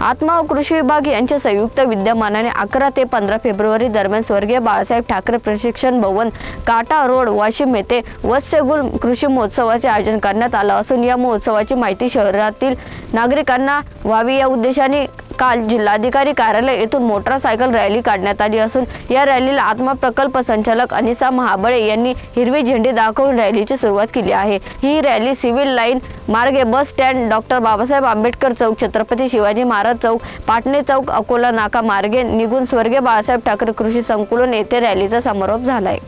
आत्मा व कृषी विभाग यांच्या संयुक्त विद्यमानाने अकरा ते पंधरा फेब्रुवारी दरम्यान स्वर्गीय बाळासाहेब ठाकरे प्रशिक्षण भवन काटा रोड वाशिम येथे वत्स्यगुल कृषी महोत्सवाचे आयोजन करण्यात आलं असून या महोत्सवाची माहिती शहरातील नागरिकांना व्हावी या उद्देशाने काल जिल्हाधिकारी कार्यालय येथून मोटारसायकल रॅली काढण्यात आली असून या रॅलीला आत्मा प्रकल्प संचालक अनिसा महाबळे यांनी हिरवी झेंडी दाखवून रॅलीची सुरुवात केली आहे. ही रॅली सिव्हिल लाईन मार्गे bus stand doctor Babasaheb Ambedkar चौक छत्रपती शिवाजी महाराज चौक पाटणे चौक अकोला नाका मार्गे निघून स्वर्गीय बाळासाहेब ठाकरे कृषी संकुलन येथे रॅलीचा समारोप झालाय.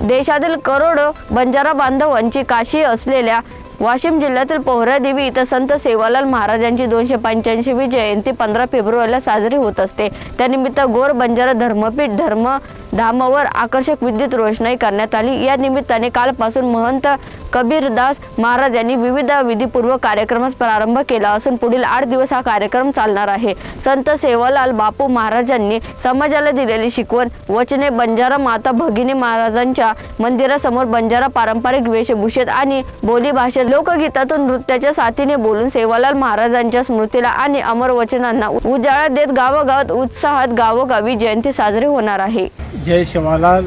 देशातील करोडो बंजारा बांधवांची काशी असलेल्या वाशिम जिल्ह्यातील पोहरादेवी इथं संत सेवालाल महाराजांची दोनशे पंच्याऐंशीवी जयंती पंधरा फेब्रुवारीला साजरी होत असते. त्यानिमित्त गोर बंजारा धर्मपीठ धर्म धामावर आकर्षक विद्युत रोषणाई करण्यात आली. या निमित्ताने कालपासून महंत कबीरदास महाराज यांनी विविध विधीपूर्वक कार्यक्रमास प्रारंभ केला असून पुढील आठ दिवस हा कार्यक्रम चालणार आहे. संत सेवालाल बापू महाराजांनी समाजाला दिलेली शिकवण वचने बंजारा माता भगिनी महाराजांच्या मंदिरासमोर बंजारा पारंपरिक वेशभूषेत आणि बोली भाषेत लोकगीतातून नृत्याच्या साथीने बोलून सेवालाल महाराजांच्या स्मृतीला आणि अमर वचनांना उजाळा देत गावोगावात उत्साहात गावोगावी जयंती साजरी होणार आहे. जय शिवालाल.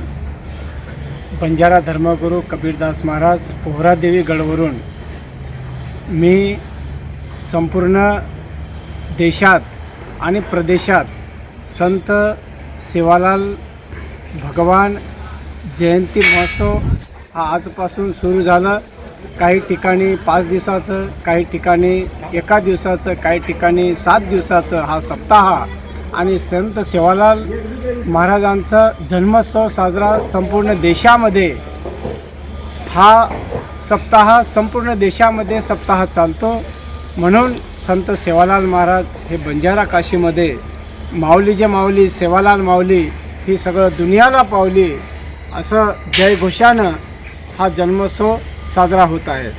बंजारा धर्मगुरू कबीरदास महाराज पोहरादेवी गडवरून. मी संपूर्ण देशात आणि प्रदेशात संत सेवालाल भगवान जयंती महोत्सव हा आजपासून सुरू झाला. काही ठिकाणी पाच दिवसाचं काही ठिकाणी एका दिवसाचं काही ठिकाणी सात दिवसाचं हा सप्ताह आणि संत सेवालाल महाराजांचा जन्मोत्सव साजरा संपूर्ण देशामध्ये. हा सप्ताह संपूर्ण देशामध्ये सप्ताह चालतो. म्हणून संत सेवालाल महाराज हे बंजारा काशीमध्ये माऊली जे माऊली सेवालाल माऊली ही सगळं दुनियाला पावली. असं जयघोषानं हा जन्मोत्सव साजरा होत आहे.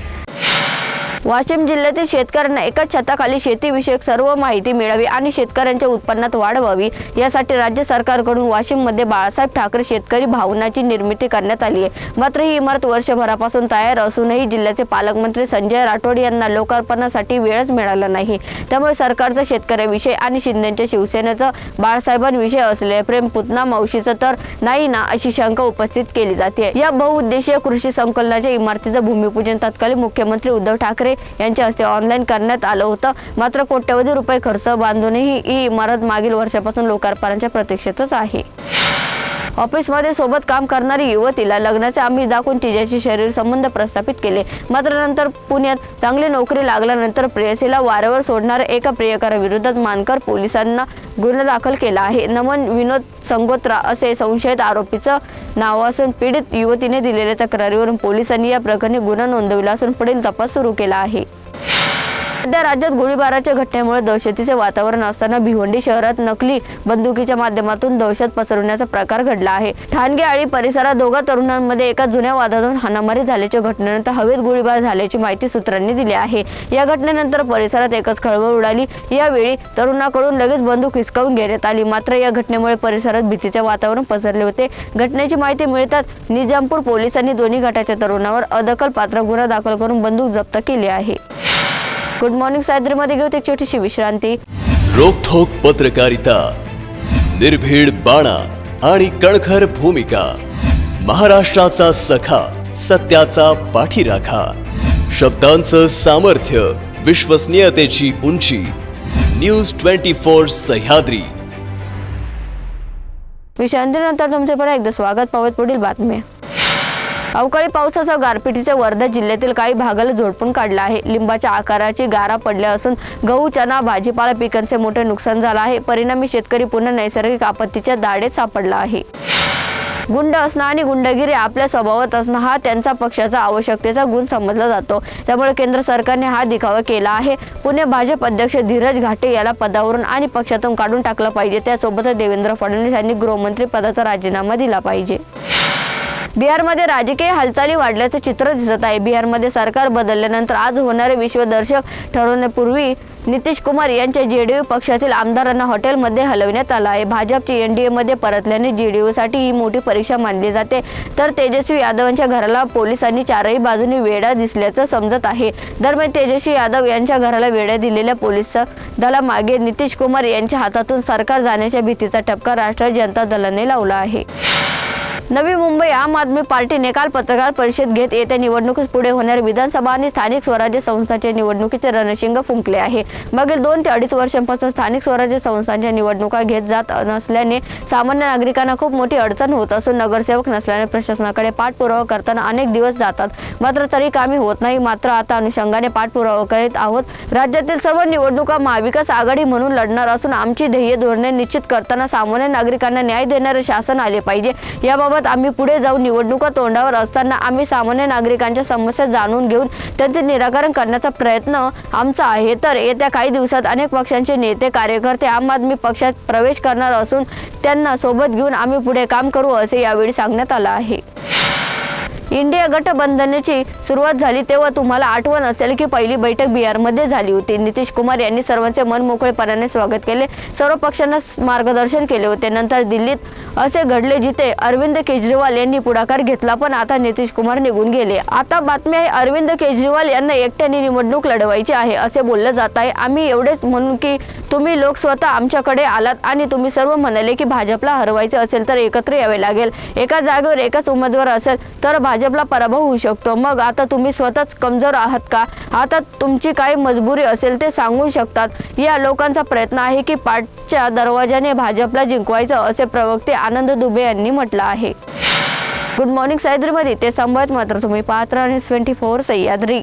वाशिम जिल्ह्यातील शेतकऱ्यांना एकाच छताखाली शेतीविषयक सर्व माहिती मिळावी आणि शेतकऱ्यांच्या उत्पन्नात वाढ व्हावी यासाठी राज्य सरकारकडून वाशिममध्ये बाळासाहेब ठाकरे शेतकरी भावनाची निर्मिती करण्यात आली आहे. मात्र ही इमारत वर्षभरापासून तयार असूनही जिल्ह्याचे पालकमंत्री संजय राठोड यांना लोकार्पणासाठी वेळच मिळाला नाही. त्यामुळे सरकारचा शेतकऱ्याविषयी आणि शिंदेच्या शिवसेनेचं बाळासाहेबांविषयी असलेले प्रेम पुतना मावशीचं तर नाही ना अशी शंका उपस्थित केली जाते. या बहुउद्देशीय कृषी संकलनाच्या इमारतीचं भूमिपूजन तत्कालीन मुख्यमंत्री उद्धव ठाकरे ठाकरे यांच्या हस्ते ऑनलाईन करण्यात आलं होतं. मात्र कोट्यवधी रुपये खर्च बांधूनही ही इमारत मागील वर्षापासून लोकार्पणाच्या प्रतीक्षेतच आहे. ऑफिसमध्ये सोबत काम करणारी युवतीला लग्नाचे आम्ही दाखवून तिच्याशी शरीर संबंध प्रस्थापित केले. मात्र नंतर पुण्यात चांगली नोकरी लागल्यानंतर प्रेयसीला वाऱ्यावर सोडणाऱ्या एका प्रियकराविरोधात मानकर पोलिसांना गुन्हा दाखल केला आहे. नमन विनोद संगोत्रा असे संशयित आरोपीचं नाव असून पीडित युवतीने दिलेल्या तक्रारीवरून पोलिसांनी या प्रकरणी गुन्हा नोंदविला असून पुढील तपास सुरू केला आहे. सध्या राज्यात गोळीबाराच्या घटनेमुळे दहशतीचे वातावरण असताना भिवंडी शहरात नकली बंदुकीच्या माध्यमातून दहशत पसरवण्याचा प्रकार घडला आहे. ठाणगे आळी परिसरात दोघा तरुणांमध्ये एका जुन्या वादातून हाणामारी झाल्याच्या घटनेनंतर हवेत गोळीबार झाल्याची माहिती सूत्रांनी दिली आहे. या घटनेनंतर परिसरात एकच खळबळ उडाली. यावेळी तरुणाकडून लगेच बंदूक हिसकावून घेण्यात आली. मात्र या घटनेमुळे परिसरात भीतीचे वातावरण पसरले होते. घटनेची माहिती मिळताच निजामपूर पोलिसांनी दोन्ही गटाच्या तरुणावर अदखल पात्र गुन्हा दाखल करून बंदूक जप्त केली आहे. गुड मॉर्निंग सायद्रीमध्ये घेऊ एक छोटीशी विश्रांती. रोखोक पत्रकारिता निर्भीड बाणा आणि कणखर भूमिका महाराष्ट्राचा सखा सत्याचा पाठीराखा शब्दांचं सामर्थ्य विश्वसनीयतेची उंची न्यूज ट्वेंटी फोर सह्याद्री. विश्रांतीनंतर तुमचे परत एकदा स्वागत. पाहत पुढील बातमी अवकाळी पावसाचा गारपिटीचा वर्धा जिल्ह्यातील काही भागाला झोडपून काढला आहे. लिंबाच्या आकाराची गारा पडल्या असून गहू चना भाजीपाला पिकांचे मोठे नुकसान झालं आहे. परिणामी शेतकरी पुन्हा नैसर्गिक आपत्तीच्या दाढेत सापडला आहे. गुंड असणं आणि गुंडगिरी आपल्या स्वभावात असणं हा त्यांचा पक्षाचा आवश्यकतेचा गुण समजला जातो. त्यामुळे केंद्र सरकारने हा दिखावा केला आहे. पुणे भाजप अध्यक्ष धीरज घाटे याला पदावरून आणि पक्षातून काढून टाकलं पाहिजे. त्यासोबतच देवेंद्र फडणवीस यांनी गृहमंत्री पदाचा राजीनामा दिला पाहिजे. बिहारमध्ये राजकीय हालचाली वाढल्याचं चित्र दिसत आहे. बिहारमध्ये सरकार बदलल्यानंतर आज होणारे विश्वदर्शक ठरवण्यापूर्वी नितीश कुमार यांच्या जेडीयू पक्षातील आमदारांना हॉटेलमध्ये हलविण्यात आलं आहे. भाजपची एनडीएमध्ये परतल्याने जेडीयूसाठी ही मोठी परीक्षा मानली जाते. तर तेजस्वी यादवांच्या घराला पोलिसांनी चारही बाजूने वेढा दिसल्याचं समजत आहे. दरम्यान तेजस्वी यादव यांच्या घराला वेढा दिलेल्या पोलीस दलामागे नितीश कुमार यांच्या हातातून सरकार जाण्याच्या भीतीचा ठपका राष्ट्रीय जनता दलाने लावला आहे. नवी मुंबई आम आदमी पार्टीने काल पत्रकार परिषद घेत येत्या निवडणुकीस पुढे होणाऱ्या विधानसभा आणि स्थानिक स्वराज्य संस्थांच्या निवडणुकीचे रणशिंग फुंकले आहे. मागील दोन ते अडीच वर्षांपासून स्थानिक स्वराज्य संस्थांच्या निवडणुका घेत जात नसल्याने सामान्य नागरिकांना खूप मोठी अडचण होत असून नगरसेवक नसल्याने प्रशासनाकडे पाठपुरावा करताना अनेक दिवस जातात. मात्र तरी कामे होत नाही. मात्र आता अनुषंगाने पाठपुरावा करीत आहोत. राज्यातील सर्व निवडणुका महाविकास आघाडी म्हणून लढणार असून आमची ध्येय धोरणे निश्चित करताना सामान्य नागरिकांना न्याय देणारे शासन आले पाहिजे. याबाबत आम्ही पुढे जाऊन निवडणुका तोंडावर असताना आम्ही सामान्य नागरिकांच्या समस्या जाणून घेऊन त्यांचे निराकरण करण्याचा प्रयत्न आमचा आहे. तर येत्या काही दिवसात अनेक पक्षांचे नेते कार्यकर्ते आम आदमी पक्षात प्रवेश करणार असून त्यांना सोबत घेऊन आम्ही पुढे काम करू असे यावेळी सांगण्यात आलं आहे. इंडिया गठबंधनाची सुरुवात झाली तेव्हा तुम्हाला आठवण असेल की पहिली बैठक बिहारमध्ये झाली होती. नितीश कुमार यांनी सर्वांचे मन मोकळेपणाने स्वागत केले. सर्व पक्षांना मार्गदर्शन केले होते. नंतर दिल्लीत असे घडले जिथे अरविंद केजरीवाल यांनी पुढाकार घेतला पण आता नितीश कुमार निघून गेले. आता बातमी आहे अरविंद केजरीवाल यांना एकट्याने निवडणूक लढवायची आहे असे बोललं जात आहे. आम्ही एवढेच म्हणून की तुम्ही लोक स्वतः आमच्याकडे आलात आणि तुम्ही सर्व म्हणाले की भाजपला हरवायचे असेल तर एकत्र यावे लागेल. एका जागेवर एकच उमेदवार असेल तर भाजपला पराभव होऊ शकतो. मग आता तुम्ही स्वतःच कमजोर आहात का? आता तुमची काही मजबुरी असेल ते सांगू शकतात. या लोकांचा प्रयत्न आहे की पाठच्या दरवाजाने भाजपला जिंकवायचं असे प्रवक्ते आनंद दुबे यांनी म्हटलं आहे. गुड मॉर्निंग सह्याद्रीमध्ये ते संभवत मात्र तुम्ही पात्र आणि ट्वेंटी फोर सह्याद्री.